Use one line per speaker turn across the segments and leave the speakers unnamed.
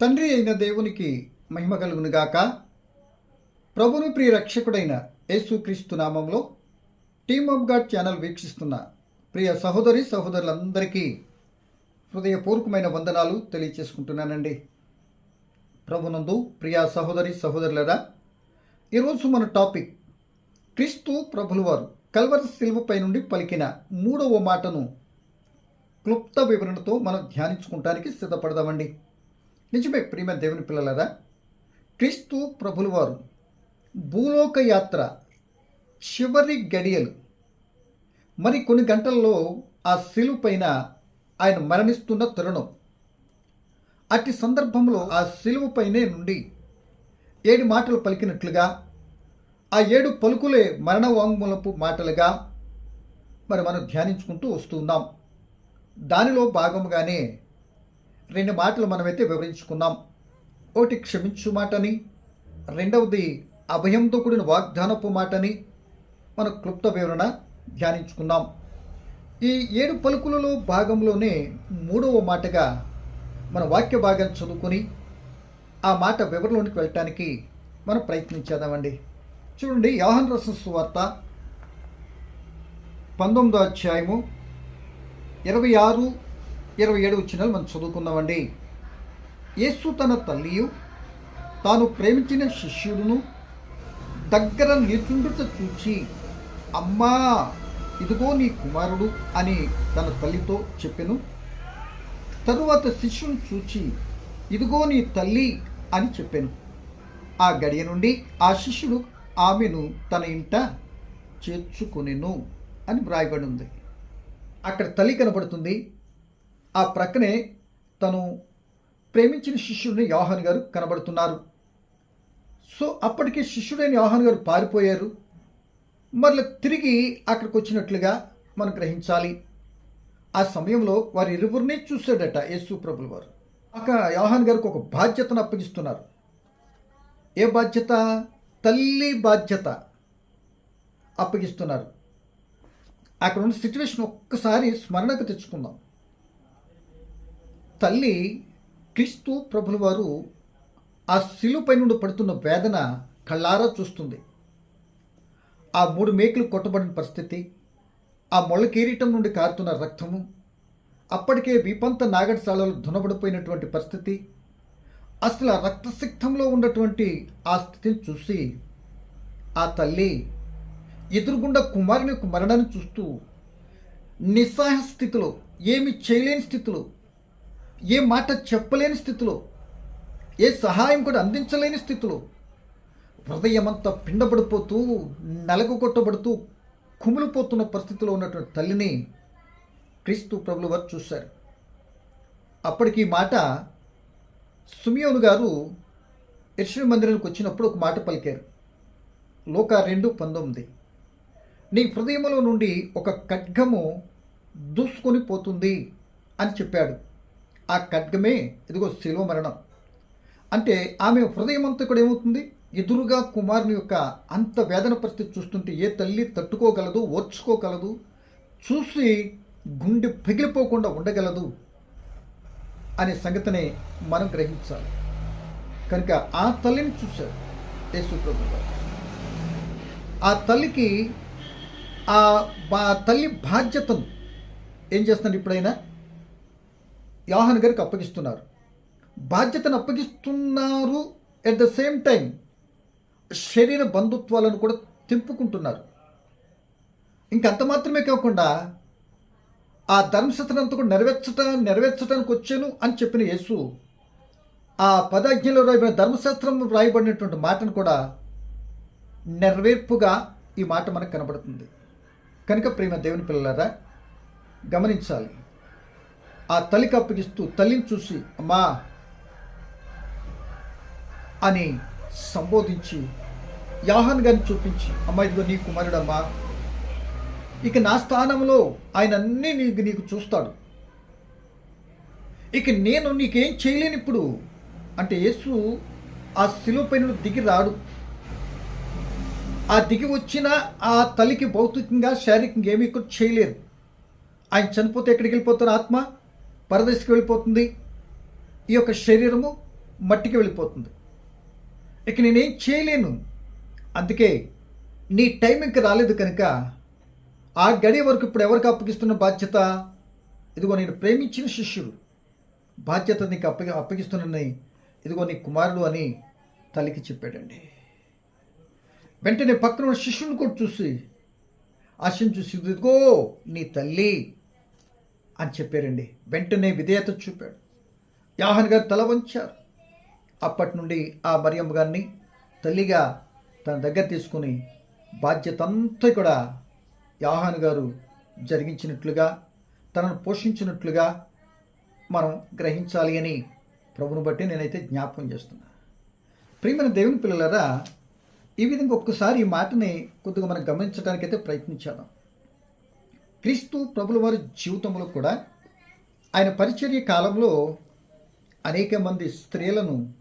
తండ్రి అయిన దేవునికి మహిమ కలుగునుగాక. ప్రభుని ప్రియ రక్షకుడైన యేసుక్రీస్తు నామంలో టీమ్ ఆఫ్ గాడ్ ఛానల్ వీక్షిస్తున్న ప్రియ సహోదరి సహోదరులందరికీ హృదయపూర్వకమైన వందనాలు తెలియచేసుకుంటున్నానండి. ప్రభునందు ప్రియ సహోదరి సహోదరులరా ఈరోజు మన టాపిక్ క్రీస్తు ప్రభులవారు కల్వర కల్వర్ శిల్వపై నుండి పలికిన మూడవ మాటను క్లుప్త వివరణతో మనం ధ్యానించుకుంటానికి సిద్ధపడదామండి. నిజమే ప్రియమ దేవుని పిల్లలరా? క్రీస్తు ప్రభులవారు భూలోక యాత్ర చివరి గడియలు. మరి కొన్ని గంటల్లో ఆ శిలువు పైన ఆయన మరణిస్తున్న తరుణం. అట్టి సందర్భంలో ఆ శిలువు పైనే నుండి ఏడు మాటలు పలికినట్లుగా ఆ ఏడు పలుకులే మరణ వాంగ్మూలపు మాటలుగా మరి మనం ధ్యానించుకుంటూ వస్తున్నాం దానిలో భాగముగానే రెండు మాటలు మనమైతే వివరించుకున్నాం ఒకటి క్షమించు మాటని రెండవది అభయంతో కూడిన వాగ్దానపు మాటని మన క్లుప్త వివరణ ధ్యానించుకున్నాం ఈ ఏడు పలుకులలో భాగంలోనే మూడవ మాటగా మన వాక్య భాగం చదువుకొని ఆ మాట వివరణలోనికి వెళ్ళటానికి మనం ప్రయత్నించేదామండి చూడండి యోహన్ రసం సువార్త పంతొమ్మిదో అధ్యాయము ఇరవై ఆరు ఇరవై ఏడు వచ్చినాలు మనం చదువుకుందామండి. యేసు తన తల్లియు తాను ప్రేమించిన శిష్యుడును దగ్గర నిల్చుండుట చూచి అమ్మా ఇదిగో నీ కుమారుడు అని తన తల్లితో చెప్పెను. తరువాత శిష్యుని చూచి ఇదిగో నీ తల్లి అని చెప్పాను. ఆ గడియ నుండి ఆ శిష్యుడు ఆమెను తన ఇంట చేర్చుకునేను అని వ్రాయబడి ఉంది. అక్కడ తల్లి కనబడుతుంది ఆ ప్రక్కనే తను ప్రేమించిన శిష్యుడిని యోహాన్ గారు కనబడుతున్నారు. సో అప్పటికే శిష్యుడైన యోహాన్ గారు పారిపోయారు. మరల తిరిగి అక్కడికి వచ్చినట్లుగా మనం గ్రహించాలి. ఆ సమయంలో వారి ఇరువురిని చూశాడట యేసు ప్రభులు వారు. అక్క యోహాన్ గారికి ఒక బాధ్యతను అప్పగిస్తున్నారు. ఏ బాధ్యత? తల్లి బాధ్యత అప్పగిస్తున్నారు. అక్కడ ఉన్న సిచ్యువేషన్ ఒక్కసారి స్మరణకు తెచ్చుకుందాం. తల్లి క్రీస్తు ప్రభుల వారు ఆ శిలుపై నుండి పడుతున్న వేదన కళ్ళారా చూస్తుంది. ఆ మూడు మేకులు కొట్టబడిన పరిస్థితి ఆ మొళ్ళ కీరీటం నుండి కారుతున్న రక్తము అప్పటికే విపంత నాగడశాలలో దునబడిపోయినటువంటి పరిస్థితి అసలు ఆ రక్తసిక్తంలో ఉన్నటువంటి ఆ స్థితిని చూసి ఆ తల్లి ఎదురుగుండా కుమారుని యొక్క మరణాన్ని చూస్తూ నిస్సహాయ స్థితిలో ఏమి చేయలేని స్థితిలో ఏ మాట చెప్పలేని స్థితిలో ఏ సహాయం కూడా అందించలేని స్థితిలో హృదయమంతా పిండబడిపోతూ నలగ కొట్టబడుతూ కుమిలిపోతున్న పరిస్థితిలో ఉన్నటువంటి తల్లిని క్రీస్తు ప్రభులు వారు చూశారు. అప్పటికి ఈ మాట సుమియోను గారు యక్షణ మందిరానికి వచ్చినప్పుడు ఒక మాట పలికారు. లోక రెండు పంతొమ్మిది. నీ హృదయంలో నుండి ఒక ఖడ్గము దూసుకొని పోతుంది అని చెప్పాడు. ఆ ఖడ్గమే ఇదిగో శిలువ మరణం. అంటే ఆమె హృదయం అంతా కూడా ఏమవుతుంది? ఎదురుగా కుమారుని యొక్క అంత వేదన పరిస్థితి చూస్తుంటే ఏ తల్లి తట్టుకోగలదు ఓర్చుకోగలదు? చూసి గుండె పగిలిపోకుండా ఉండగలదు అనే సంగతిని మనం గ్రహించాలి. కనుక ఆ తల్లిని చూశారు యేసుప్రభు ఆ తల్లికి ఆ బా- తల్లి బాధ్యతను ఏం చేస్తున్నారు ఇప్పుడైనా? యోహాన్ గారికి అప్పగిస్తున్నారు. బాధ్యతను అప్పగిస్తున్నారు. ఎట్ ద సేమ్ టైం శరీర బంధుత్వాలను కూడా తెంపుకుంటున్నారు. ఇంకంత మాత్రమే కాకుండా ఆ ధర్మశతనంతా కూడా నెరవేర్చట నెరవేర్చడానికి వచ్చాను అని చెప్పిన యేసు ఆ పదాజ్ఞలో రాయబడిన ధర్మశాస్త్రం రాయబడినటువంటి మాటను కూడా నెరవేర్పుగా ఈ మాట మనకు కనబడుతుంది. కనుక ప్రేమ దేవుని పిల్లలారా గమనించాలి. ఆ తల్లికి అప్పగిస్తూ తల్లిని చూసి అమ్మా అని సంబోధించి యాహన్ గారిని చూపించి అమ్మ ఇదిగో నీ కుమారుడమ్మా. ఇక నా స్థానంలో ఆయన అన్నీ నీకు నీకు చూస్తాడు. ఇక నేను నీకేం చేయలేను ఇప్పుడు అంటే యేసు ఆ శిలువ పైన దిగి రాడు. ఆ దిగి వచ్చిన ఆ తల్లికి భౌతికంగా శారీరకంగా ఏమీ కూడా చేయలేరు ఆయన చనిపోతే ఎక్కడికి వెళ్ళిపోతారు ఆత్మ? పరదేశకి వెళ్ళిపోతుంది. ఈ యొక్క శరీరము మట్టికి వెళ్ళిపోతుంది. ఇక నేనేం చేయలేను. అందుకే నీ టైం ఇంక రాలేదు కనుక ఆ గడి వరకు ఇప్పుడు ఎవరికి అప్పగిస్తున్న బాధ్యత? ఇదిగో నేను ప్రేమించిన శిష్యుడు. బాధ్యత నీకు అప్పగి అప్పగిస్తున్నానని ఇదిగో నీ కుమారుడు అని తల్లికి చెప్పాడండి. వెంటనే పక్కన ఉన్న శిష్యుని కూడా చూసి ఆశను చూసి ఇదిగో నీ తల్లి అని చెప్పారండి. వెంటనే విధేయత చూపాడు. యాహన్ గారు తల వంచారు. అప్పటి నుండి ఆ మరియమ్మ గారిని తల్లిగా తన దగ్గర తీసుకుని బాధ్యత అంతా కూడా యాహాన్ గారు జరిగించినట్లుగా తనను పోషించినట్లుగా మనం గ్రహించాలి అని ప్రభుని బట్టి నేనైతే జ్ఞాపకం చేస్తున్నా. ప్రియమైన దేవుని పిల్లలరా ఈ విధంగా ఒక్కసారి ఈ మాటని కొద్దిగా మనం గమనించడానికైతే ప్రయత్నించాను క్రీస్తు ప్రభుల వారి జీవితంలో కూడా ఆయన పరిచర్య కాలంలో అనేక మంది స్త్రీలను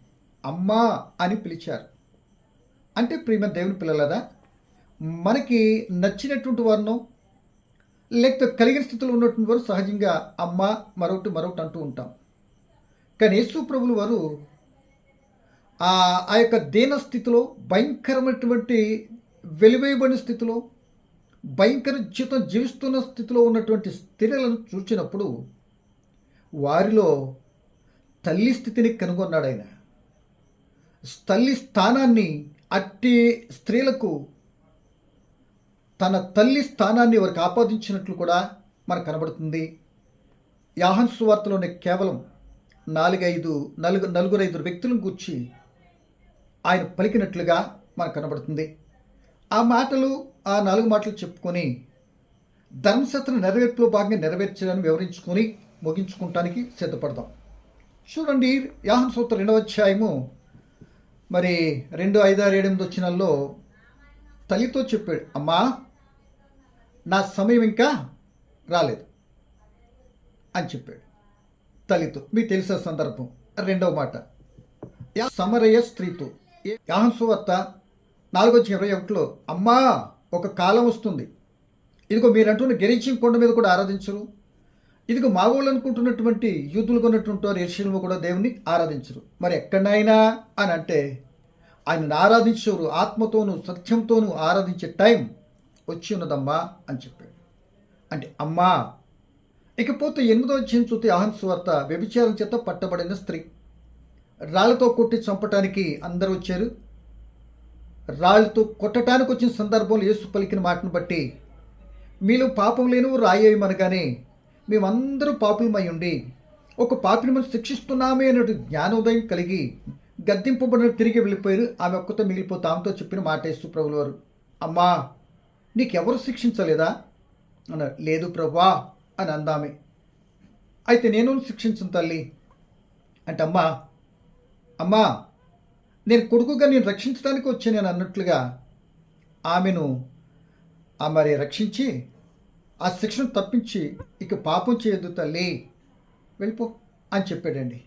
అమ్మా అని పిలిచారు. అంటే ప్రేమ దేవుని పిల్లలదా మనకి నచ్చినటువంటి వారినో లేకపోతే కలిగిన స్థితిలో ఉన్నటువంటి వారు సహజంగా అమ్మ మరొకటి మరొకటి అంటూ ఉంటాం. కానీ యేసు ప్రభులు వారు ఆ ఆ యొక్క దీన స్థితిలో భయంకరమైనటువంటి వెలివేయబడిన స్థితిలో భయంకర జీతం జీవిస్తున్న స్థితిలో ఉన్నటువంటి స్త్రీలను చూసినప్పుడు వారిలో తల్లి స్థితిని కనుగొన్నాడు ఆయన. తల్లి స్థానాన్ని అట్టి స్త్రీలకు తన తల్లి స్థానాన్ని వారికి ఆపాదించినట్లు కూడా మనకు కనబడుతుంది. యాహన్ సువార్తలోనే కేవలం నాలుగైదు నలుగు నలుగురు ఐదు వ్యక్తులను కూర్చి ఆయన పలికినట్లుగా మనకు కనబడుతుంది. ఆ మాటలు ఆ నాలుగు మాటలు చెప్పుకొని ధర్మశత్రు నెరవేర్పులో భాగంగా నెరవేర్చాలని వివరించుకొని ముగించుకుంటానికి సిద్ధపడదాం. చూడండి యాహన్ సూత్ర రెండవ అధ్యాయము మరి రెండు ఐదు ఆరు ఎనిమిది వచ్చినాల్లో తల్లితో చెప్పాడు అమ్మా నా సమయం ఇంకా రాలేదు అని చెప్పాడు తల్లితో. మీకు తెలిసిన సందర్భం రెండవ మాట సమరయ స్త్రీతో. యాహన్సువార్త నాలుగో ఇరవై ఒకటిలో అమ్మా ఒక కాలం వస్తుంది. ఇదిగో మీరు అంటున్న కొండ మీద కూడా ఆరాధించరు. ఇదిగో మా ఊళ్ళు అనుకుంటున్నటువంటి యూతులు కొన్నటువంటి వారు కూడా దేవుని ఆరాధించరు. మరి ఎక్కడైనా అని అంటే ఆయనను ఆరాధించేవారు ఆత్మతోనూ సత్యంతోనూ ఆరాధించే టైం వచ్చి ఉన్నదమ్మా అని చెప్పాడు. అంటే అమ్మా ఇకపోతే ఎనిమిదో వచ్చిన చూస్తే ఆహన్ వ్యభిచారం చేత పట్టబడిన స్త్రీ. రాళ్ళతో కొట్టి చంపటానికి అందరూ వచ్చారు. రాళ్ళతో కొట్టడానికి వచ్చిన సందర్భంలో యేసు పలికిన మాటను బట్టి మీలో పాపం లేను రాయేయమనగానే మేమందరూ పాపులమై ఉండి ఒక పాపిని మనం శిక్షిస్తున్నామే అన్నట్టు జ్ఞానోదయం కలిగి గద్దింపబడిన తిరిగి వెళ్ళిపోయారు ఆమె ఒక్కతో మిగిలిపోతే ఆమెతో చెప్పిన మాట యేసు ప్రభులు వారు. అమ్మా నీకెవరు శిక్షించలేదా? అన్నారు. లేదు ప్రభా అని అందామె. అయితే నేను శిక్షించను తల్లి? అంటే అమ్మా అమ్మా నేను కొడుకుగా నేను రక్షించడానికి వచ్చాను నేను అన్నట్లుగా ఆమెను ఆ మరి రక్షించి ఆ శిక్షను తప్పించి ఇక పాపం చేయొద్దు తల్లి వెళ్ళిపో అని చెప్పాడండి.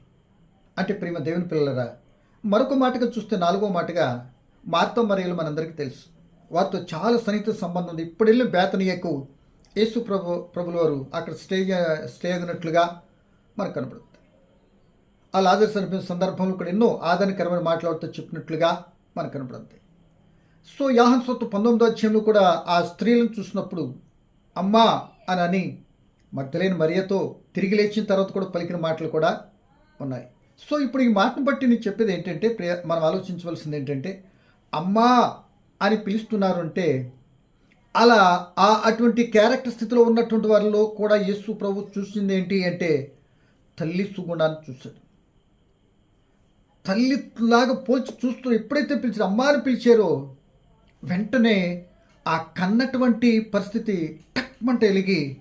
అంటే ప్రేమ దేవుని పిల్లలరా మరొక మాటగా చూస్తే నాలుగో మాటగా మార్తో మరియలు మనందరికీ తెలుసు. వారితో చాలా సన్నిహిత సంబంధం ఉంది. ఇప్పుడు వెళ్ళిన బేతనీయకు యేసు ప్రభు ప్రభుల వారు అక్కడ స్టే స్టే అయినట్లుగా మనకు కనపడుతుంది. ఆ లాజర్ చనిపోయిన సందర్భంలో కూడా ఎన్నో ఆదరణకరమైన మాట్లాడుతూ చెప్పినట్లుగా మనకు కనపడుతుంది. సో యాహన్ సొత్తు పంతొమ్మిదో అధ్యాయంలో కూడా ఆ స్త్రీలను చూసినప్పుడు అమ్మా అని అని మగ్ధలేని మరియతో తిరిగి లేచిన తర్వాత కూడా పలికిన మాటలు కూడా ఉన్నాయి. సో ఇప్పుడు ఈ మాటను బట్టి నేను చెప్పేది ఏంటంటే ప్రియ- మనం ఆలోచించవలసింది ఏంటంటే అమ్మా అని పిలుస్తున్నారు అంటే అలా ఆ అటువంటి క్యారెక్టర్ స్థితిలో ఉన్నటువంటి వారిలో కూడా యేసు ప్రభు చూసింది ఏంటి అంటే తల్లి సుగుణాన్ని చూశాడు. తల్లిలాగా పోల్చి చూస్తూ ఎప్పుడైతే పిలిచారు అమ్మ అని పిలిచారో వెంటనే ఆ కన్నటువంటి పరిస్థితి టక్మంట ఎలిగి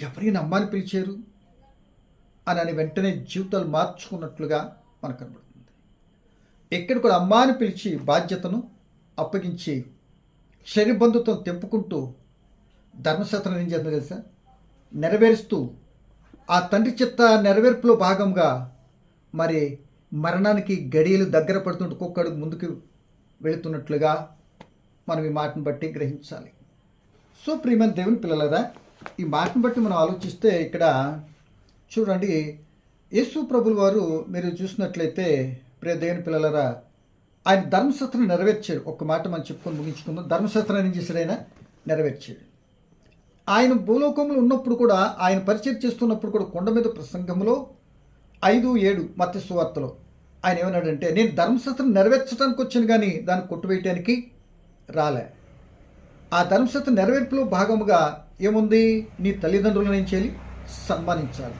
ఎవరైనా అమ్మని పిలిచారు? అని అని వెంటనే జీవితాలు మార్చుకున్నట్లుగా మనకు కనబడుతుంది. ఎక్కడ కూడా అమ్మాని పిలిచి బాధ్యతను అప్పగించి శరీరబంధుత్వం తెంపుకుంటూ ధర్మశాస్త్రం ఏం చేస్తుంది తెలుసా? నెరవేరుస్తూ ఆ తండ్రి చిత్త నెరవేర్పులో భాగంగా మరి మరణానికి గడియలు దగ్గర పడుతుంటే ఒక్కొక్క ముందుకు వెళుతున్నట్లుగా మనం ఈ మాటను బట్టి గ్రహించాలి. సో ప్రియమైన దేవుని పిల్లలరా ఈ మాటను బట్టి మనం ఆలోచిస్తే ఇక్కడ చూడండి యేసు ప్రభులు వారు మీరు చూసినట్లయితే ప్రియ దేవుని పిల్లలరా ఆయన ధర్మశాస్త్రం నెరవేర్చాడు. ఒక్క మాట మనం చెప్పుకొని ముగించుకుందాం. ధర్మశాస్త్రం ఏం చేశాడు ఆయన? నెరవేర్చాడు. ఆయన భూలోకంలో ఉన్నప్పుడు కూడా ఆయన పరిచయం చేస్తున్నప్పుడు కూడా కొండ మీద ప్రసంగంలో ఐదు ఏడు మత్స్య సువార్తలో ఆయన ఏమన్నాడంటే నేను ధర్మశాస్త్రం నెరవేర్చడానికి వచ్చాను కానీ దాన్ని కొట్టువేయటానికి రాలే. ఆ ధర్మశాస్త్ర నెరవేర్పులో భాగముగా ఏముంది? నీ తల్లిదండ్రులను ఏం చేయాలి సన్మానించాలి.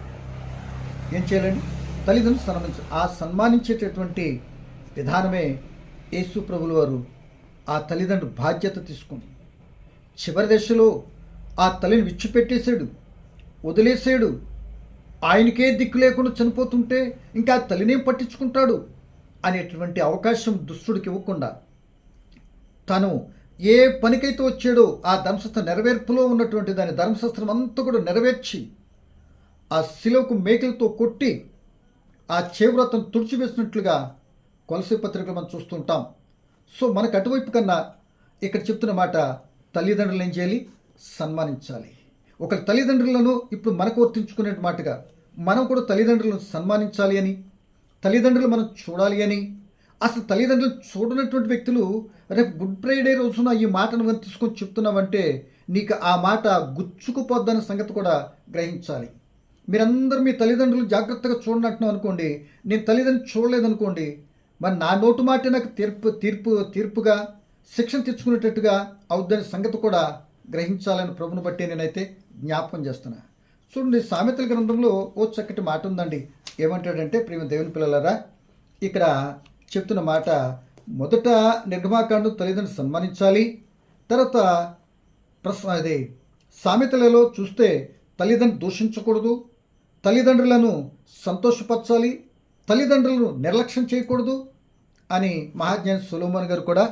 ఏం చేయాలండి? తల్లిదండ్రులు సన్మానించాలి ఆ సన్మానించేటటువంటి విధానమే యేసు ప్రభులు వారు ఆ తల్లిదండ్రులు బాధ్యత తీసుకుని చివరి దశలో ఆ తల్లిని విచ్చిపెట్టేశాడు వదిలేసాడు ఆయనకే దిక్కు లేకుండా చనిపోతుంటే ఇంకా తల్లినేం పట్టించుకుంటాడు అనేటువంటి అవకాశం దుష్టుడికి ఇవ్వకుండా. తను ఏ పనికైతే వచ్చాడో ఆ ధర్మశాస్త్ర నెరవేర్పులో ఉన్నటువంటి దాని ధర్మశాస్త్రం అంతా కూడా నెరవేర్చి ఆ శిలువకు మేకలతో కొట్టి ఆ చేవ్రతం తుడిచివేసినట్లుగా కొలసి పత్రికలు మనం చూస్తుంటాం సో మనకు అటువైపు కన్నా ఇక్కడ చెప్తున్న మాట తల్లిదండ్రులు ఏం చేయాలి? సన్మానించాలి. ఒక తల్లిదండ్రులను ఇప్పుడు మనకు వర్తించుకునే మాటగా మనం కూడా తల్లిదండ్రులను సన్మానించాలి అని తల్లిదండ్రులు మనం చూడాలి అని అసలు తల్లిదండ్రులు చూడనటువంటి వ్యక్తులు రేపు గుడ్ ఫ్రైడే రోజున ఈ మాటను మనం తీసుకొని చెప్తున్నామంటే నీకు ఆ మాట గుచ్చుకుపోద్దన్న సంగతి కూడా గ్రహించాలి. మీరందరూ మీ తల్లిదండ్రులు జాగ్రత్తగా చూడనట్టు అనుకోండి నేను తల్లిదండ్రులు చూడలేదనుకోండి మరి నా నోటు మాట నాకు తీర్పు తీర్పు తీర్పుగా శిక్షణ తెచ్చుకునేటట్టుగా అవుద్దనే సంగతి కూడా గ్రహించాలని ప్రభుని బట్టి నేనైతే జ్ఞాపకం చేస్తున్నాను చూడండి సామెతల గ్రంథంలో ఓ చక్కటి మాట ఉందండి. ఏమంటాడంటే ప్రేమ దేవుని పిల్లలరా ఇక్కడ చెప్తున్న మాట మొదట నిర్గమాకాండం తల్లిదండ్రులు సన్మానించాలి తర్వాత ప్రశ్న అదే సామెతలలో చూస్తే తల్లిదండ్రులు దూషించకూడదు తల్లిదండ్రులను సంతోషపరచాలి తల్లిదండ్రులను నిర్లక్ష్యం చేయకూడదు అని మహాజ్ఞాని సులోమన్ గారు కూడా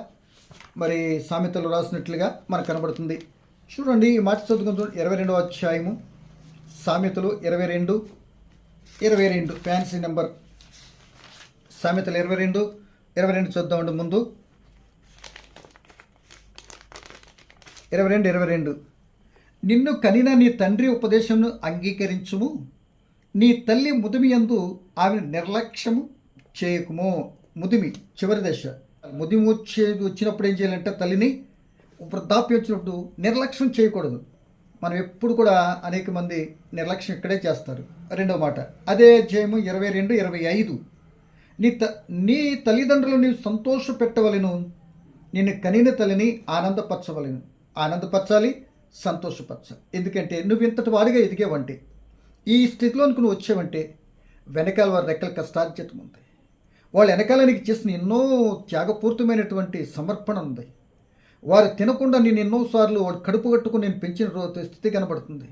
మరి సామెతలు రాసినట్లుగా మనకు కనబడుతుంది. చూడండి ఈ మాట చదువుకుని చూడండి ఇరవై రెండవ అధ్యాయము. సామెతలు ఇరవై రెండు ఇరవై రెండు ఫ్యాన్సీ నెంబర్ సామెతలు ఇరవై రెండు ఇరవై రెండు చూద్దామండి ముందు. ఇరవై రెండు ఇరవై రెండు. నిన్ను కనిన నీ తండ్రి ఉపదేశంను అంగీకరించుము. నీ తల్లి ముదిమి యందు ఆమెను నిర్లక్ష్యము చేయకుము. ముదిమి చివరి దశ. ముదిమి వచ్చే వచ్చినప్పుడు ఏం చేయాలంటే తల్లిని వృద్ధాప్యం వచ్చినప్పుడు నిర్లక్ష్యం చేయకూడదు. మనం ఎప్పుడు కూడా అనేక మంది నిర్లక్ష్యం ఇక్కడే చేస్తారు. రెండవ మాట అదే అధ్యాయము ఇరవై రెండు ఇరవై ఐదు. నీ త నీ తల్లిదండ్రులు నీవు సంతోష పెట్టవలను నిన్ను కనిన తల్లిని ఆనందపరచవలను. ఆనందపరచాలి సంతోషపరచాలి. ఎందుకంటే నువ్వు ఇంతటి వాడిగా ఎదిగేవంటే ఈ స్థితిలోనికి నువ్వు వచ్చావంటే వెనకాల వారి రెక్కల కష్టార్జితం ఉంది. వాళ్ళు వెనకాల నీకు చేసిన ఎన్నో త్యాగపూర్తమైనటువంటి సమర్పణ ఉంది. వారు తినకుండా నేను ఎన్నోసార్లు వాడు కడుపు కట్టుకుని నేను పెంచిన రోజు స్థితి కనబడుతుంది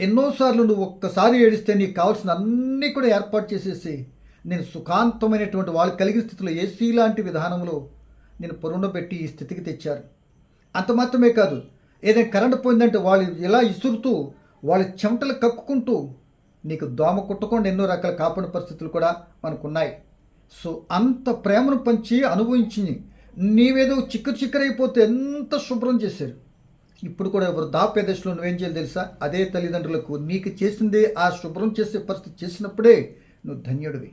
ఎన్నోసార్లు నువ్వు ఒక్కసారి ఏడిస్తే నీకు కావాల్సిన అన్నీ కూడా ఏర్పాటు చేసేసి నేను సుఖాంతమైనటువంటి వాళ్ళు కలిగిన స్థితిలో ఏసీ లాంటి విధానంలో నేను పొరుండ పెట్టి ఈ స్థితికి తెచ్చారు. అంత మాత్రమే కాదు ఏదైనా కరెంట్ పోయిందంటే వాళ్ళు ఇలా ఇసురుతూ వాళ్ళ చెమటలు కక్కుకుంటూ నీకు దోమ కుట్టకుండా ఎన్నో రకాల కాపాడు పరిస్థితులు కూడా మనకున్నాయి. సో అంత ప్రేమను పంచి అనుభవించి నీవేదో చిక్కరు చిక్కరైపోతే ఎంత శుభ్రం చేశారు. ఇప్పుడు కూడా వృద్ధాప్య దశలో నువ్వేం చేయాలి తెలుసా? అదే తల్లిదండ్రులకు నీకు చేసిందే ఆ శుభ్రం చేసే పరిస్థితి చేసినప్పుడే నువ్వు ధన్యుడివి.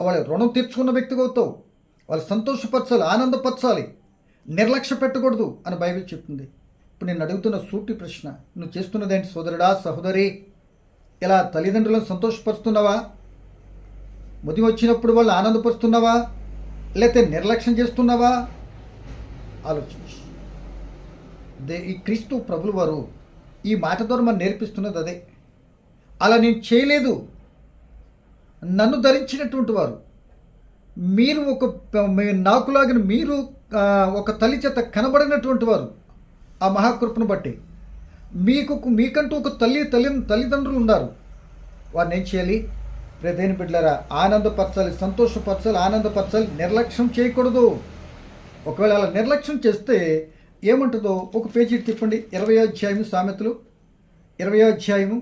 వాళ్ళ రుణం తీర్చుకున్న వ్యక్తిగా అవుతావు. వాళ్ళు సంతోషపరచాలి ఆనందపరచాలి. నిర్లక్ష్య పెట్టకూడదు అని బైబిల్ చెప్తుంది. ఇప్పుడు నేను అడుగుతున్న సూటి ప్రశ్న నువ్వు చేస్తున్నదేంటి సోదరుడా సహోదరి? ఇలా తల్లిదండ్రులను సంతోషపరుస్తున్నావా? ముది వచ్చినప్పుడు వాళ్ళు ఆనందపరుస్తున్నావా? లేకపోతే నిర్లక్ష్యం చేస్తున్నావా? ఆలోచించు. దే ఈ క్రీస్తు ప్రభులు వారు ఈ మాట ద్వారా మనం నేర్పిస్తున్నది అదే. అలా నేను చేయలేదు. నన్ను ధరించినటువంటి వారు మీరు ఒక నాకులాగిన మీరు ఒక తల్లి చేత కనబడినటువంటి వారు ఆ మహాకృపను బట్టి మీకు మీకంటూ ఒక తల్లి తల్లి తల్లిదండ్రులు ఉన్నారు. వారిని ఏం చేయాలి? రేదేని బిడ్డలారా ఆనందపరచాలి సంతోషపరచాలి ఆనందపరచాలి నిర్లక్ష్యం చేయకూడదు. ఒకవేళ అలా నిర్లక్ష్యం చేస్తే ఏముంటుందో ఒక పేజీ తిప్పండి. ఇరవై అధ్యాయము సామెతలు ఇరవై అధ్యాయము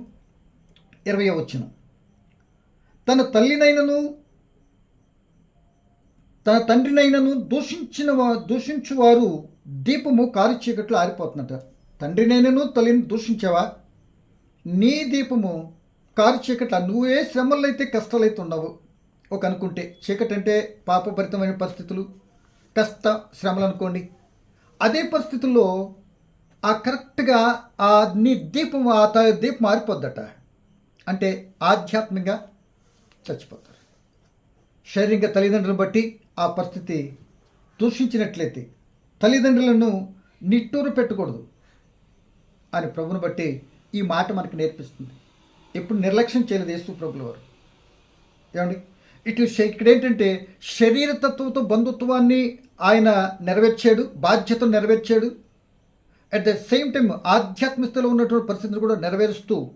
ఇరవై వచ్చిన తన తల్లినైనను తన తండ్రినైనను దూషించిన వా దూషించువారు దీపము కారు చీకట్లో ఆరిపోతున్నట తండ్రినైనను తల్లిని దూషించావా? నీ దీపము కారు చీకట్ల నువ్వే శ్రమల్లో అయితే కష్టాలు అయితే ఉండవు ఒక అనుకుంటే చీకటి అంటే పాపభరితమైన పరిస్థితులు కష్ట శ్రమలు అనుకోండి అదే పరిస్థితుల్లో ఆ కరెక్ట్గా ఆ నీ దీపం ఆ దీపం మారిపోద్దట అంటే ఆధ్యాత్మికంగా చచ్చిపోతారు. శరీరంగా తల్లిదండ్రులను బట్టి ఆ పరిస్థితి దూషించినట్లయితే తల్లిదండ్రులను నిట్టూరు పెట్టకూడదు. అని ప్రభుని బట్టి ఈ మాట మనకు నేర్పిస్తుంది. ఎప్పుడు నిర్లక్ష్యం చేయలేదు యేసు ప్రభుల వారు. ఏమండి? ఇటు ఇక్కడ ఏంటంటే శరీరతత్వంతో బంధుత్వాన్ని ఆయన నెరవేర్చాడు బాధ్యతను నెరవేర్చాడు. అట్ ద సేమ్ టైం ఆధ్యాత్మికతలో ఉన్నటువంటి పరిస్థితిని కూడా నెరవేరుస్తూ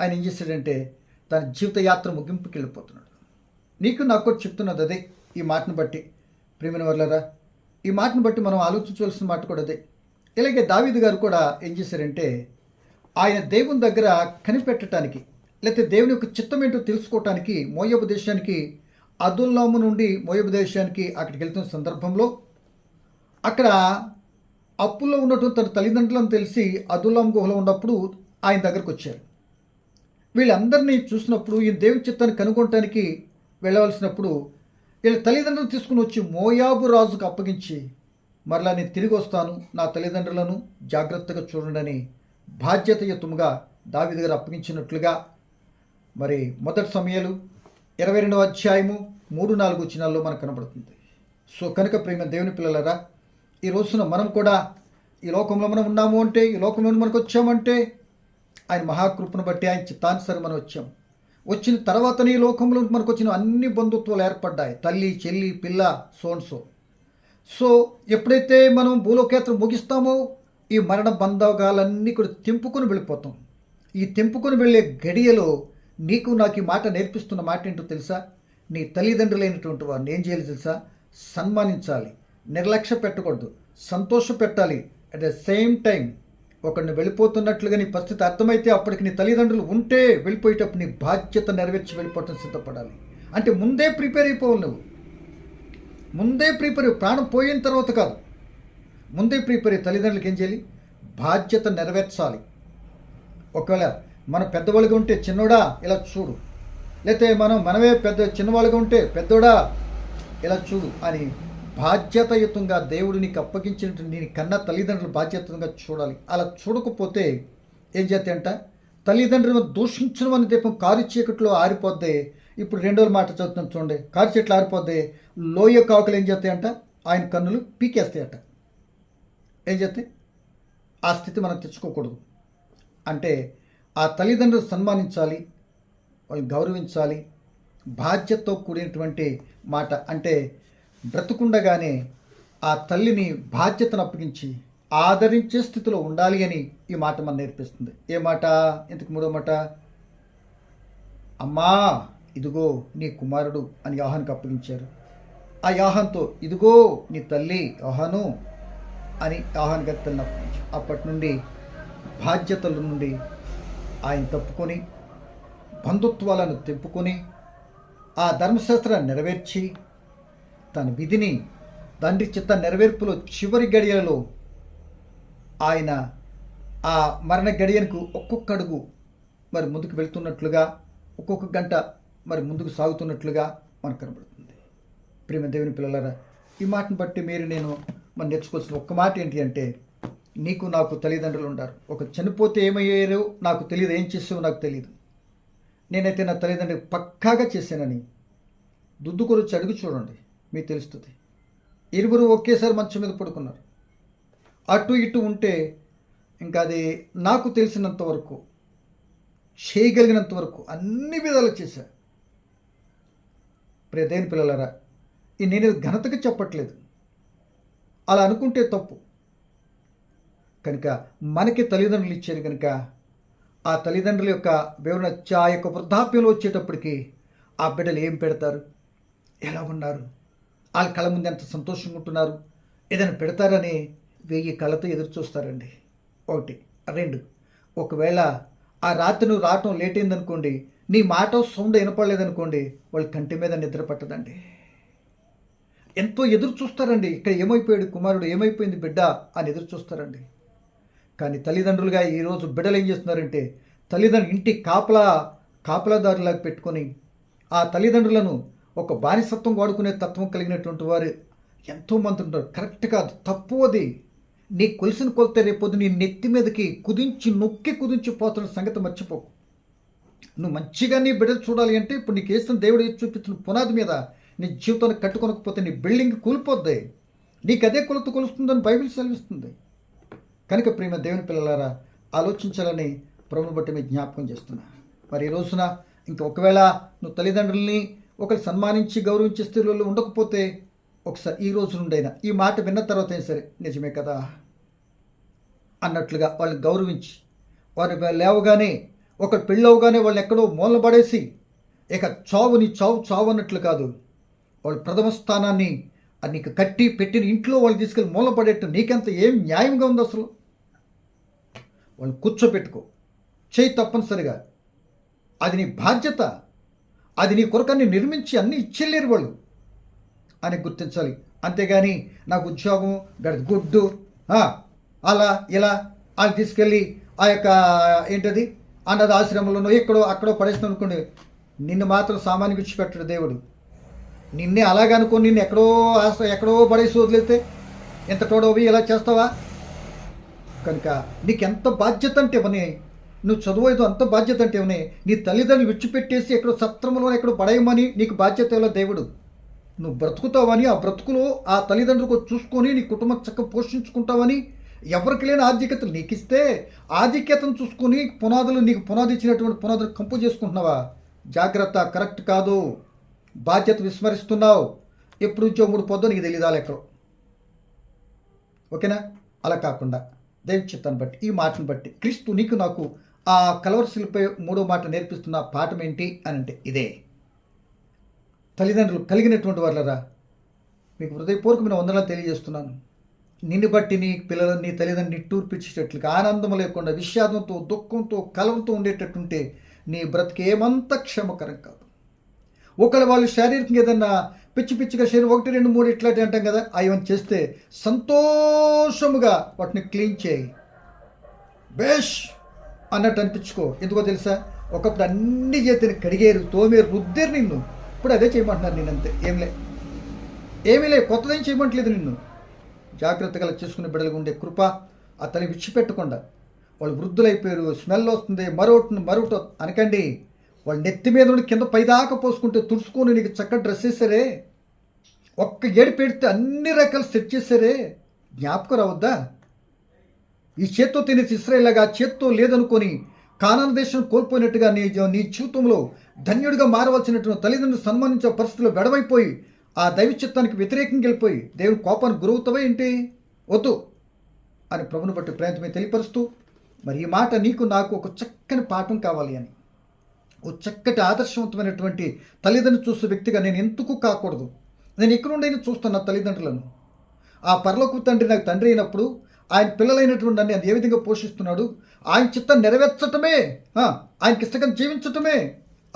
ఆయన ఏం చేశాడంటే తన జీవిత యాత్ర ముగింపుకి వెళ్ళిపోతున్నాడు. నీకు నాకు చెప్తున్నది అదే ఈ మాటను బట్టి. ప్రేమిన వర్లరా ఈ మాటను బట్టి మనం ఆలోచించవలసిన మాట కూడా అదే. ఇలాగే దావీదు గారు కూడా ఏం చేశారంటే ఆయన దేవుని దగ్గర కనిపెట్టడానికి లేకపోతే దేవుని యొక్క చిత్తం ఏంటో తెలుసుకోవటానికి మోయబు దేశానికి అదుల్లాము నుండి మోయబు దేశానికి అక్కడికి వెళ్తున్న సందర్భంలో అక్కడ అప్పుల్లో ఉన్నటువంటి తన తల్లిదండ్రులను తెలిసి అదుల్లాం గుహలో ఉన్నప్పుడు ఆయన దగ్గరకు వచ్చారు. వీళ్ళందరినీ చూసినప్పుడు ఈ దేవుని చిత్తాన్ని కనుగొనటానికి వెళ్ళవలసినప్పుడు వీళ్ళ తల్లిదండ్రులు తీసుకుని వచ్చి మోయాబు రాజుకు అప్పగించి మరలా నేను తిరిగి వస్తాను నా తల్లిదండ్రులను జాగ్రత్తగా చూడండి బాధ్యతయుతముగా దావి దగ్గర అప్పగించినట్లుగా మరి మొదటి సమయాలు ఇరవై రెండవ అధ్యాయము మూడు నాలుగు చిన్నాల్లో మనకు కనబడుతుంది. సో కనుక ప్రేమ దేవుని పిల్లలరా ఈ రోజున మనం కూడా ఈ లోకంలో మనం ఉన్నాము అంటే ఈ లోకంలో మనకు వచ్చామంటే ఆయన మహాకృపను బట్టి ఆయన చిత్తానుసరి మనం వచ్చాం వచ్చిన తర్వాతనే ఈ లోకంలో మనకు వచ్చిన అన్ని బంధుత్వాలు ఏర్పడ్డాయి. తల్లి చెల్లి పిల్ల సోన్సో సో. ఎప్పుడైతే మనం భూలోకేత్రం ముగిస్తామో ఈ మరణ బంధకాలన్నీ కూడా తెంపుకొని వెళ్ళిపోతాం. ఈ తెంపుకొని వెళ్ళే గడియలో నీకు నాకు ఈ మాట నేర్పిస్తున్న మాట ఏంటో తెలుసా? నీ తల్లిదండ్రులైనటువంటి వారిని ఏం చేయాలి తెలుసా? సన్మానించాలి. నిర్లక్ష్య పెట్టకూడదు. సంతోష పెట్టాలి. అట్ ద సేమ్ టైం ఒకరిని వెళ్ళిపోతున్నట్లుగా నీ పరిస్థితి అర్థమైతే అప్పటికి నీ తల్లిదండ్రులు ఉంటే వెళ్ళిపోయేటప్పుడు నీ బాధ్యత నెరవేర్చి వెళ్ళిపోవటం సిద్ధపడాలి. అంటే ముందే ప్రిపేర్ అయిపోవాలి నువ్వు. ముందే ప్రిపేర్ ప్రాణం పోయిన తర్వాత కాదు. ముందే ప్రిపేర్ తల్లిదండ్రులకు తల్లిదండ్రులకి ఏం చేయాలి? బాధ్యత నెరవేర్చాలి. ఒకవేళ మన పెద్దవాళ్ళుగా ఉంటే చిన్నోడా ఇలా చూడు. లేకపోతే మనం మనమే పెద్ద చిన్నవాళ్ళుగా ఉంటే పెద్దోడా ఇలా చూడు అని బాధ్యతయుతంగా దేవుడు నీకు అప్పగించినట్టు నీ కన్నా తల్లిదండ్రులు బాధ్యతంగా చూడాలి. అలా చూడకపోతే ఏం చేస్తే అంట తల్లిదండ్రులను దూషించడం అనే దీపం కారు చీకట్లో ఆరిపోద్ది. ఇప్పుడు రెండో మాట చదువుతున్నాం చూడండి. కారు చెట్లు ఆరిపోద్ది. లోయ కాకులు ఏం చేస్తాయంట? ఆయన కన్నులు పీకేస్తాయట. ఏం చేస్తే? ఆ స్థితి మనం తెచ్చుకోకూడదు. అంటే ఆ తల్లిదండ్రులు సన్మానించాలి వాళ్ళు గౌరవించాలి బాధ్యతతో కూడినటువంటి మాట. అంటే బ్రతుకుండగానే ఆ తల్లిని బాధ్యతను అప్పగించి ఆదరించే స్థితిలో ఉండాలి అని ఈ మాట మనం నేర్పిస్తుంది. ఏ మాట? ఇంతకు మూడో మాట? అమ్మా ఇదిగో నీ కుమారుడు అని యాహానికి అప్పగించారు. ఆ యాహాన్తో ఇదిగో నీ తల్లి యాహాను అని ఆహ్వానకర్తలను గారి అప్పటి నుండి బాధ్యతల నుండి ఆయన తప్పుకొని బంధుత్వాలను తెప్పుకొని ఆ ధర్మశాస్త్రాన్ని నెరవేర్చి తన విధిని తండ్రి చిత్త నెరవేర్పులో చివరి గడియలలో ఆయన ఆ మరణ గడియలకు ఒక్కొక్క అడుగు మరి ముందుకు వెళ్తున్నట్లుగా ఒక్కొక్క గంట మరి ముందుకు సాగుతున్నట్లుగా మనకు కనబడుతుంది. ప్రేమ దేవుని పిల్లలారా ఈ మాటను బట్టి మీరు నేను మనం నేర్చుకోవాల్సిన ఒక్క మాట ఏంటి అంటే నీకు నాకు తల్లిదండ్రులు ఉంటారు ఒక చనిపోతే ఏమయ్యారో? నాకు తెలియదు. ఏం చేసావో నాకు తెలియదు. నేనైతే నా తల్లిదండ్రులు పక్కాగా చేశానని దుద్దుకొరు గురించి అడుగు చూడండి. మీకు తెలుస్తుంది. ఇరువురు ఒకేసారి మంచం మీద పడుకున్నారు. అటు ఇటు ఉంటే ఇంకా అది నాకు తెలిసినంత వరకు చేయగలిగినంత వరకు అన్ని విధాలు చేశా. ప్రియదేని పిల్లలరా ఈ నేను ఘనతగా చెప్పట్లేదు. అలా అనుకుంటే తప్పు. కనుక మనకి తల్లిదండ్రులు ఇచ్చారు కనుక ఆ తల్లిదండ్రుల యొక్క వివరణ ఆ యొక్క వృద్ధాప్యంలో వచ్చేటప్పటికి ఆ బిడ్డలు ఏం పెడతారు? ఎలా ఉన్నారు? వాళ్ళ కళ ముందు ఎంత సంతోషంగా ఉంటున్నారు? ఏదైనా పెడతారని వెయ్యి కళ్ళతో ఎదురు చూస్తారండి. ఒకటి. రెండు. ఒకవేళ ఆ రాత్రి నువ్వు రావటం లేట్ అయిందనుకోండి నీ మాట సౌండ్ వినపడలేదనుకోండి వాళ్ళ కంటి మీద నిద్ర పట్టదండి. ఎంతో ఎదురు చూస్తారండి. ఇక్కడ ఏమైపోయాడు కుమారుడు ఏమైపోయింది బిడ్డ అని ఎదురు చూస్తారండి. కానీ తల్లిదండ్రులుగా ఈరోజు బిడ్డలు ఏం చేస్తున్నారంటే తల్లిదండ్రులు ఇంటి కాపలా కాపలాదారులాగా పెట్టుకొని ఆ తల్లిదండ్రులను ఒక బానిసత్వం వాడుకునే తత్వం కలిగినటువంటి వారు ఎంతోమంది ఉంటారు. కరెక్ట్ కాదు తప్పు అది. నీ కొలిసిన కొలితే రేపొద్దు నీ నెత్తి మీదకి కుదించి నొక్కి కుదించి పోతున్న సంగతి మర్చిపోకు. నువ్వు మంచిగా నీ బిడ్డలు చూడాలి అంటే ఇప్పుడు నీకు వేసిన దేవుడు చూపించిన పునాది మీద నీ జీవితాన్ని కట్టుకొనకపోతే నీ బిల్డింగ్ కూలిపోద్ది. నీకు అదే కొలత కొలుస్తుందని బైబిల్ సెలవిస్తుంది. కనుక ప్రేమ దేవుని పిల్లలారా ఆలోచించాలని ప్రభుని బట్టి మీరు జ్ఞాపకం చేస్తున్నా. మరి ఈ రోజున ఇంకా ఒకవేళ నువ్వు తల్లిదండ్రుల్ని ఒకరు సన్మానించి గౌరవించే స్థితిలో ఉండకపోతే ఒకసారి ఈ రోజు నుండైనా ఈ మాట విన్న తర్వాత అయినా సరే నిజమే కదా? అన్నట్లుగా వాళ్ళని గౌరవించి వారి లేవగానే ఒకరు పెళ్ళవగానే వాళ్ళు ఎక్కడో మూలబడేసి పడేసి ఇక చావు నీ చావు చావు అన్నట్లు కాదు. వాళ్ళ ప్రథమ స్థానాన్ని నీకు కట్టి పెట్టిన ఇంట్లో వాళ్ళు తీసుకెళ్ళి మూల పడేట్టు నీకెంత ఏం న్యాయంగా ఉంది అసలు? వాళ్ళు కూర్చోపెట్టుకో. చేయి తప్పనిసరిగా. అది నీ బాధ్యత. అది నీ కొరకన్ని నిర్మించి అన్నీ ఇచ్చేలేరు వాళ్ళు. అని గుర్తించాలి. అంతేగాని నాకు ఉద్యోగం గడి గుడ్డు అలా ఇలా వాళ్ళు తీసుకెళ్ళి ఆ యొక్క ఏంటది? అన్నది ఆశ్రమంలోనో ఎక్కడో అక్కడో పడేస్తాను అనుకోండి. నిన్ను మాత్రం సామాన్య విడిచిపెట్టడు దేవుడు. నిన్నే అలాగనుకో నిన్ను ఎక్కడో ఎక్కడో పడేసి వదిలేస్తే ఎంత తోడవి ఇలా చేస్తావా? కనుక నీకెంత బాధ్యత అంటే ఇవని నువ్వు చదువుతో అంత బాధ్యత అంటే ఇవని నీ తల్లిదండ్రులు విడిచిపెట్టేసి ఎక్కడో సత్రంలో ఎక్కడో పడేయమని నీకు బాధ్యత ఇవ్వలే దేవుడు. నువ్వు బ్రతుకుతావని ఆ బ్రతుకులో ఆ తల్లిదండ్రులకు చూసుకొని నీ కుటుంబం చక్కగా పోషించుకుంటావని ఎవరికి లేని ఆధిక్యతలు నీకు ఇస్తే ఆధిక్యతను చూసుకొని పునాదులు నీకు పునాది ఇచ్చినటువంటి పునాదులు కంపు చేసుకుంటున్నావా? జాగ్రత్త కరెక్ట్ కాదు. బాధ్యత విస్మరిస్తున్నావు. ఎప్పుడు నుంచో మూడు పొద్దు నీకు తెలియదా లెక్కలు ఓకేనా? అలా కాకుండా దైవ చిత్తాన్ని బట్టి ఈ మాటను బట్టి క్రీస్తు నీకు నాకు ఆ కలవరశిలపై మూడో మాట నేర్పిస్తున్న పాఠం ఏంటి అని అంటే ఇదే. తల్లిదండ్రులు కలిగినటువంటి వాళ్ళరా మీకు హృదయపూర్వకమైన వందనాలు తెలియజేస్తున్నాను. నిన్ను బట్టి నీ పిల్లలు నీ తల్లిదండ్రుని నిట్టూర్పిచ్చేటట్లుగా ఆనందం లేకుండా విషాదంతో దుఃఖంతో కలవతో ఉండేటట్టుంటే నీ బ్రతికి ఏమంత క్షమకరం కాదు. ఒకవేళ వాళ్ళు శారీరకంగా ఏదన్నా పిచ్చి పిచ్చిగా శరీరం ఒకటి రెండు మూడు ఇట్లాంటి అంటాం కదా అవన్నీ చేస్తే సంతోషముగా వాటిని క్లీన్ చేయి. బేష్! అన్నట్టు అనిపించుకో. ఎందుకో తెలుసా? ఒకప్పుడు అన్ని చేతిని కడిగేరు తోమేరు రుద్దేరు నిన్ను. ఇప్పుడు అదే చేయమంటున్నారు నేను అంతే. ఏం లే. ఏమీ లే కొత్తదేం చేయమంటలేదు నిన్ను. జాగ్రత్తగా చేసుకునే బిడ్డలుగా ఉండే కృప అతని విడిచిపెట్టకుండా వాళ్ళు వృద్ధులైపోయారు స్మెల్ వస్తుంది మరొకటి మరొకటి అనకండి. వాళ్ళు నెత్తి మీద నుండి కింద పైదాకా పోసుకుంటే తుడుచుకొని నీకు చక్కగా డ్రెస్ వేసారే ఒక్క ఏడు పెడితే అన్ని రకాలు సెట్ చేశారే? జ్ఞాపకం రావద్దా? ఈ చేత్తో తినేసి ఇస్రాయేలాగా చేత్తో లేదనుకొని కానాన దేశం కోల్పోయినట్టుగా నీ నీ జీవితంలో ధన్యుడిగా మారవలసినట్టు తల్లిదండ్రులు సన్మానించే పరిస్థితిలో వెడవైపోయి ఆ దైవ చిత్తానికి వ్యతిరేకంగా వెళ్ళిపోయి దేవుని కోపానికి గురవుతావా ఏంటి? వద్దు అని ప్రభుని బట్టి ప్రయత్నమే తెలియపరుస్తూ మరి ఈ మాట నీకు నాకు ఒక చక్కని పాఠం కావాలి అని. ఓ చక్కటి ఆదర్శవంతమైనటువంటి తల్లిదండ్రులు చూసే వ్యక్తిగా నేను ఎందుకు కాకూడదు? నేను ఇక్కడ నుండి చూస్తున్నా తల్లిదండ్రులను. ఆ పరలోక తండ్రి నాకు తండ్రి అయినప్పుడు ఆయన పిల్లలైనటువంటి నన్ను ఆయన ఏ విధంగా పోషిస్తున్నాడు? ఆయన చిత్తం నెరవేర్చటమే. ఆయనకి ఇష్టకం జీవించటమే.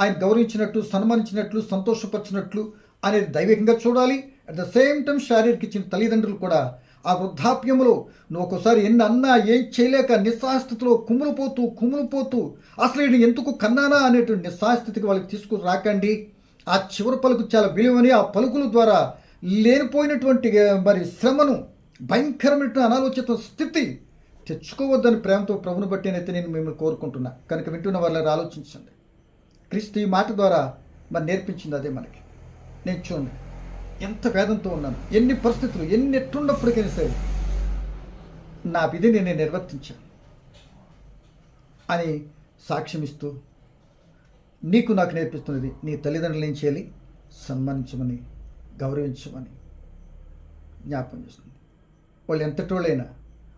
ఆయన గౌరవించినట్లు సన్మానించినట్లు సంతోషపరిచినట్లు అనేది దైవికంగా చూడాలి. అట్ ద సేమ్ టైం శారీరక ఇచ్చిన తల్లిదండ్రులు కూడా ఆ వృద్ధాప్యంలో నువ్వు ఒకసారి ఎన్ని అన్నా ఏం చేయలేక నిస్సాస్థితిలో కుమ్ములుపోతూ కుమ్ములుపోతూ అసలు ఈయన ఎందుకు కన్నానా అనేటువంటి నిస్సాస్థితికి వాళ్ళకి తీసుకుని రాకండి. ఆ చివరి పలుకు చాలా విలువని ఆ పలుకుల ద్వారా లేనిపోయినటువంటి మరి శ్రమను భయంకరమైన అనాలోచిత స్థితి తెచ్చుకోవద్దని ప్రేమతో ప్రభుని బట్టినైతే నేను మిమ్మల్ని కోరుకుంటున్నా. కనుక వింటున్న వాళ్ళని ఆలోచించండి. క్రీస్తు ఈ మాట ద్వారా మరి నేర్పించింది అదే మనకి. నేను చూడండి. ఎంత వేదంతో ఉన్నాను? ఎన్ని పరిస్థితులు ఎన్ని ఎట్లున్నప్పటికైనా సరే నా విధిని నేను నిర్వర్తించాను. అని సాక్ష్యం ఇస్తూ నీకు నాకు నేర్పిస్తున్నది నీ తల్లిదండ్రులు ఏం చేయాలి? సన్మానించమని గౌరవించమని జ్ఞాపకం చేస్తుంది. వాళ్ళు ఎంతటోళ్ళైనా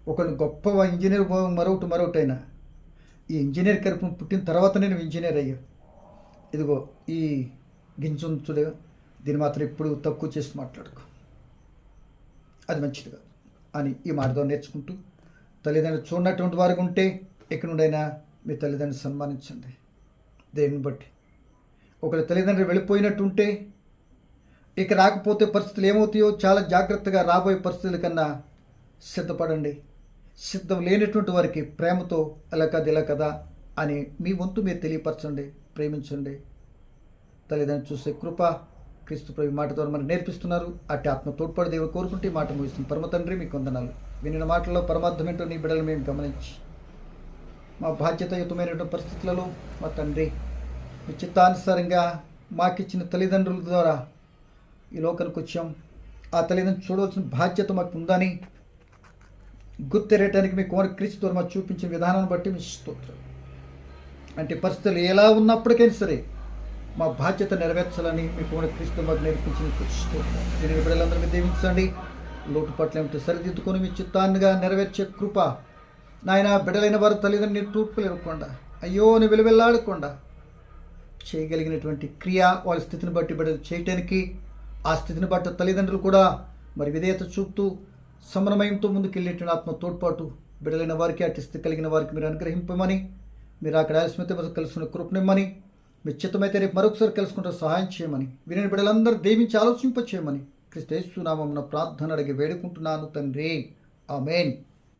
ఒకళ్ళు గొప్ప ఇంజనీర్ మరొకటి మరొకటైనా ఈ ఇంజనీర్ కరుపు పుట్టిన తర్వాత నేను ఇంజనీర్ అయ్యా. ఇదిగో ఈ గింజ చూడే. దీన్ని మాత్రం ఎప్పుడు తక్కువ చేసి మాట్లాడుకో. అది మంచిది కాదు. అని ఈ మార్గం నేర్చుకుంటూ తల్లిదండ్రులు చూడనటువంటి వారికి ఉంటే ఎక్కడి నుండైనా మీ తల్లిదండ్రులు సన్మానించండి. దేన్ని బట్టి? ఒకరి తల్లిదండ్రులు వెళ్ళిపోయినట్టు ఉంటే ఇక రాకపోతే పరిస్థితులు ఏమవుతాయో చాలా జాగ్రత్తగా రాబోయే పరిస్థితుల కన్నా సిద్ధపడండి. సిద్ధం లేనటువంటి వారికి ప్రేమతో అలా కదా ఇలా కదా అని మీ వంతు మీరు తెలియపరచండి ప్రేమించండి. తల్లిదండ్రులు చూసే కృప క్రీస్తు ప్రభు మాట ద్వారా మనకు నేర్పిస్తున్నారు. అట్టి ఆత్మ తోడ్పడి దేవుడు కోరుకుంటే మాట ముగిస్తుంది. పరమ తండ్రి మీకు వందనాలు వినిన మాటల్లో పరమార్థం ఏంటో నీ బిడ్డలు మేము గమనించి మా బాధ్యతయుతమైనటువంటి పరిస్థితులలో మా తండ్రి మీ చిత్తానుసారంగా మాకిచ్చిన తల్లిదండ్రుల ద్వారా ఈ లోకానికి వచ్చాం. ఆ తల్లిదండ్రులు చూడవలసిన బాధ్యత మాకు ఉందని గుర్తెరేయటానికి మీ కుమార్ క్రీస్తు ద్వారా మాకు చూపించిన విధానాన్ని బట్టి మీ స్తోత్రం. అంటే పరిస్థితులు ఎలా ఉన్నప్పటికైనా సరే మా బాధ్యత నెరవేర్చాలని మీ కుమార్ క్రీస్తు మాకు నేర్పించిన స్తోత్రం బిడ్డలందరినీ బిడ్డలందరికీ దీవించండి. లోటుపట్ల ఏమిటో సరిదిద్దుకొని మీ చిత్తాన్నిగా నెరవేర్చే కృప నాయన బిడ్డలైన వారు తల్లిదండ్రులు తూర్పులు ఇవ్వకుండా అయ్యో అని వెలువెల్లాడకుండా చేయగలిగినటువంటి క్రియ వాళ్ళ స్థితిని బట్టి బిడ్డలు చేయటానికి ఆ స్థితిని బట్టి తల్లిదండ్రులు కూడా మరి విధేయత చూపుతూ సమన్వయంతో ముందుకెళ్ళేటువంటి ఆత్మ తోడ్పాటు బిడ్డలైన వారికి అటు స్థితి కలిగిన వారికి మీరు అనుగ్రహింపమని మీరు అక్కడ ఆలస్యమైతే మనకు కలుసుకున్న కృపనిమ్మని మీ చిత్తమైతే రేపు మరొకసారి కలుసుకుంటే సహాయం చేయమని వినని బిడ్డలందరూ దేవించి ఆలోచింప చేయమని క్రిస్తేస్తున్నామన్న ప్రార్థన అడిగి వేడుకుంటున్నాను తండ్రి. ఆమెన్.